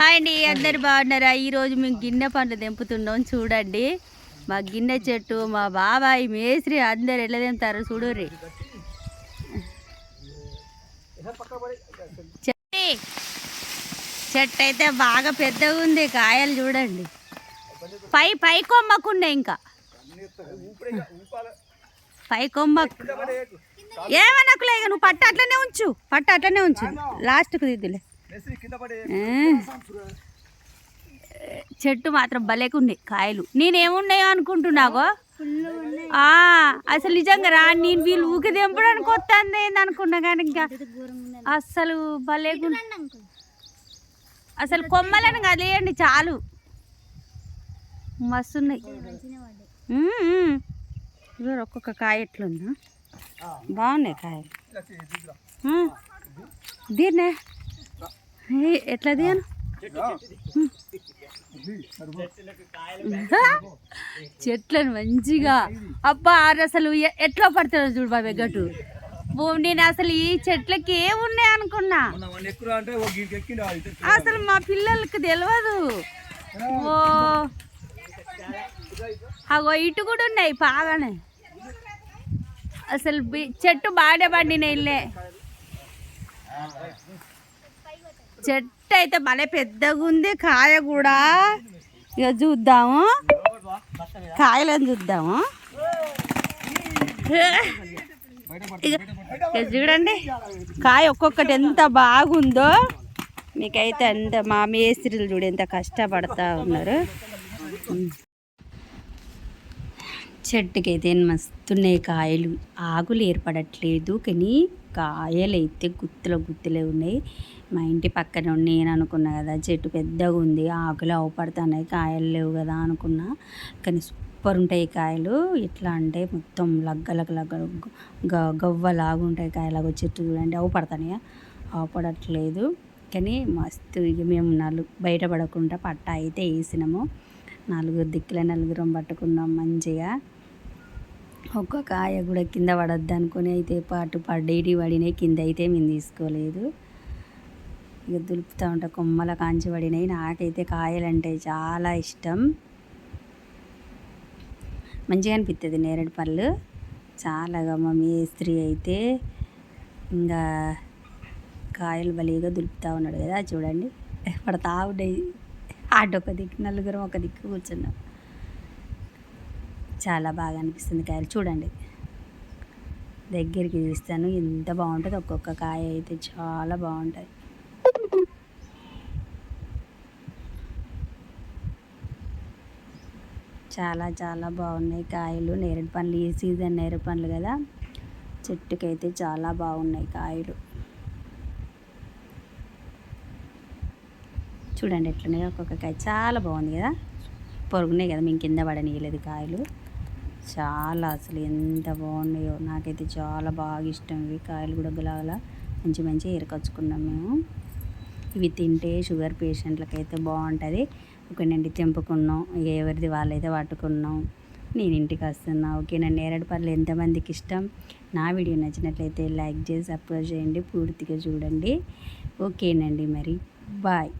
Hi అండి అందరు బాగున్నారా? ఈరోజు మేము గిన్నె పండ్లు తెంపుతున్నాం చూడండి. మా గిన్నె చెట్టు మా బాబాయ్ మేస్త్రి అందరు ఎలా తెంపుతారు చూడుర్రి. చెట్టు అయితే బాగా పెద్దగా ఉంది కాయలు చూడండి. పై పై కొమ్మకుండే ఇంకా. పై కొమ్మ. ఏమనకులే నువ్వు పట్టు అట్లనే ఉంచు పట్టు అట్లనే ఉంచు. లాస్ట్కు దిద్దులే. చెట్టు మాత్రం భలేకుంది కాయలు. నేనేమున్నాయో అనుకుంటున్నాగో అసలు నిజంగా రా నేను వీళ్ళు ఊకి తెంపడానికి వస్తుంది అనుకున్నా కానీ ఇంకా అసలు భలేకు అసలు కొమ్మలను కదిలేయండి చాలు. మస్తున్నాయి. ఒక్కొక్క కాయ ఎట్లుందా? బాగున్నాయి కాయలు. దీన్నే ఎట్లా తీయను చెట్లను మంచిగా. అబ్బా అది అసలు ఎట్లా పడుతుందో చూడు బాబే గట్టు ఓ, నేను అసలు ఈ చెట్లకి ఏమున్నాయి అనుకున్నా? అసలు మా పిల్లలకి తెలియదు ఓ. అగో ఇటు కూడా ఉన్నాయి బాగానే. అసలు చెట్టు బాగా పండిన ఇల్లే. చెట్టు అయితే భలే పెద్దగా ఉంది కాయ కూడా. ఇక చూద్దాము. కాయలను చూద్దాము. ఇక చూడండి. కాయ ఒక్కొక్కటి ఎంత బాగుందో. మీకైతే అంత మా మేస్త్రీలు చూడు ఎంత కష్టపడతా ఉన్నారు. చెట్టుకైతే మస్తున్నాయి కాయలు. ఆకులు ఏర్పడట్లేదు కానీ కాయలు అయితే గుత్తుల గుత్తులే ఉన్నాయి. మా ఇంటి పక్కన నేను అనుకున్నా కదా చెట్టు పెద్దగా ఉంది ఆకులు అవపడుతున్నాయి కాయలు లేవు కదా అనుకున్నా. కానీ సూపర్ ఉంటాయి కాయలు. ఎట్లా అంటే మొత్తం లగ్గలకు లగ్గ గవ్వలాగా ఉంటాయి కాయలాగా చెట్టు చూడండి. అవపడుతున్నాయా అవపడట్లేదు. కానీ మస్తు ఇక మేము నలుగు బయటపడకుండా పట్ట అయితే వేసినాము. నలుగురు దిక్కుల నలుగురం పట్టుకున్నాం మంచిగా. ఒక్క కాయ కూడా కింద పడద్దు అనుకుని అయితే పాటు పడేటి పడినాయి కింద అయితే మేము తీసుకోలేదు. ఇక దులుపుతూ ఉంటా కొమ్మల కాంచి పడినాయి. నాకైతే కాయలంటే చాలా ఇష్టం. మంచిగా అనిపిస్తుంది నేరేడు పళ్ళు. చాలాగా మా మేస్త్రి అయితే ఇంకా కాయలు బలిగా దులుపుతూ ఉన్నాడు కదా చూడండి. పడతా ఉన్నాయి ఆట ఒక దిక్కు నలుగురం ఒక దిక్కు కూర్చున్నాం. చాలా బాగా అనిపిస్తుంది కాయలు. చూడండి. దగ్గరికి తీస్తాను ఎంత బాగుంటుంది. ఒక్కొక్క కాయ అయితే చాలా బాగుంటుంది. చాలా చాలా బాగున్నాయి కాయలు. నేరేడు పండ్లు. ఈ సీజన్ నేరేడు పండ్లు కదా. చెట్టుకైతే చాలా బాగున్నాయి కాయలు. చూడండి ఎట్లున్నాయి ఒక్కొక్క కాయ. చాలా బాగుంది కదా. పొరుగున్నాయి కదా. మేము కింద పడనీయలేదు కాయలు. చాలా అసలు ఎంత బాగున్నాయో. నాకైతే చాలా బాగా ఇష్టం ఇవి. కాయలు కూడా గులాగలా మంచి మంచి ఏరుకొచ్చుకున్నాం మేము. ఇవి తింటే షుగర్ పేషెంట్లకైతే బాగుంటుంది. ఒకనండి తెంపుకున్నాం. ఇక ఎవరిది వాళ్ళైతే పట్టుకున్నాం. నేను ఇంటికి వస్తున్నా. ఓకేనా? నేరేడు పళ్ళు ఎంతమందికి ఇష్టం? నా వీడియో నచ్చినట్లయితే లైక్ చేసి సపోర్ట్ చేయండి. పూర్తిగా చూడండి. ఓకేనండి మరి. బాయ్.